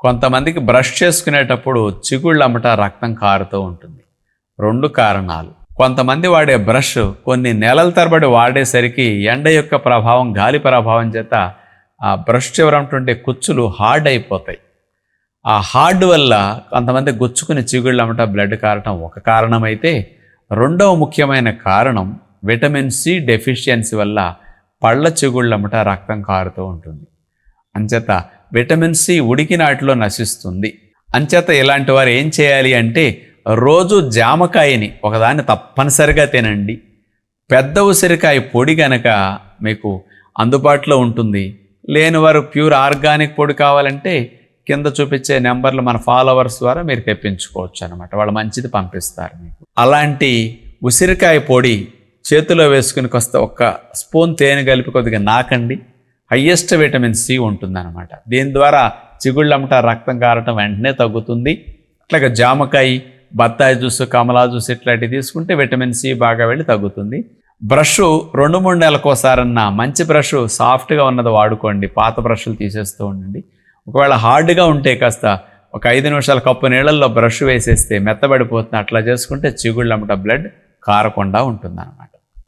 కొంతమందికి బ్రష్ చేసుకునేటప్పుడు చిగుళ్ళు అమ్మట రక్తం కారుతూ ఉంటుంది. రెండు కారణాలు. కొంతమంది వాడే బ్రష్ కొన్ని నెలల తరబడి వాడేసరికి ఎండ యొక్క ప్రభావం గాలి ప్రభావం చేత ఆ బ్రష్ చివరటువంటి కుచ్చులు హార్డ్ అయిపోతాయి. ఆ హార్డ్ వల్ల కొంతమంది గుచ్చుకుని చిగుళ్ళమ్మట బ్లడ్ కారటం ఒక కారణం అయితే రెండవ ముఖ్యమైన కారణం విటమిన్ సి డెఫిషియన్సీ వల్ల పళ్ళ చిగుళ్ళమ్మట రక్తం కారుతూ ఉంటుంది. అంచేత విటమిన్ సి ఉడికినాటిలో నశిస్తుంది. అంచేత ఇలాంటి వారు ఏం చేయాలి అంటే రోజు జామకాయని ఒకదాన్ని తప్పనిసరిగా తినండి. పెద్ద ఉసిరికాయ పొడి గనక మీకు అందుబాటులో ఉంటుంది. లేని వారు ప్యూర్ ఆర్గానిక్ పొడి కావాలంటే కింద చూపించే నెంబర్లు మన ఫాలోవర్స్ ద్వారా మీరు తెప్పించుకోవచ్చు అనమాట వాళ్ళు మంచిది పంపిస్తారు మీకు. అలాంటి ఉసిరికాయ పొడి చేతిలో వేసుకుని కొస్త ఒక్క స్పూన్ తేనె కలిపి కొద్దిగా నాకండి. హయ్యెస్ట్ విటమిన్ సి ఉంటుందన్నమాట. దీని ద్వారా చిగుళ్ళమట రక్తం కారటం వెంటనే తగ్గుతుంది. అట్లాగే జామకాయ బత్తాయి జ్యూస్ కమలా జ్యూస్ ఇట్లాంటివి తీసుకుంటే విటమిన్ సి బాగా వెళ్ళి తగ్గుతుంది. బ్రష్ రెండు మూడు నెలలకోసారన్నా మంచి బ్రష్ సాఫ్ట్గా ఉన్నది వాడుకోండి. పాత బ్రష్లు తీసేస్తూ ఉండండి. ఒకవేళ హార్డ్గా ఉంటే కాస్త ఒక ఐదు నిమిషాల కప్పు నీళ్ళల్లో బ్రష్ వేసేస్తే మెత్తబడిపోతుంది. అట్లా చేసుకుంటే చిగుళ్ళమ్మట బ్లడ్ కారకుండా ఉంటుంది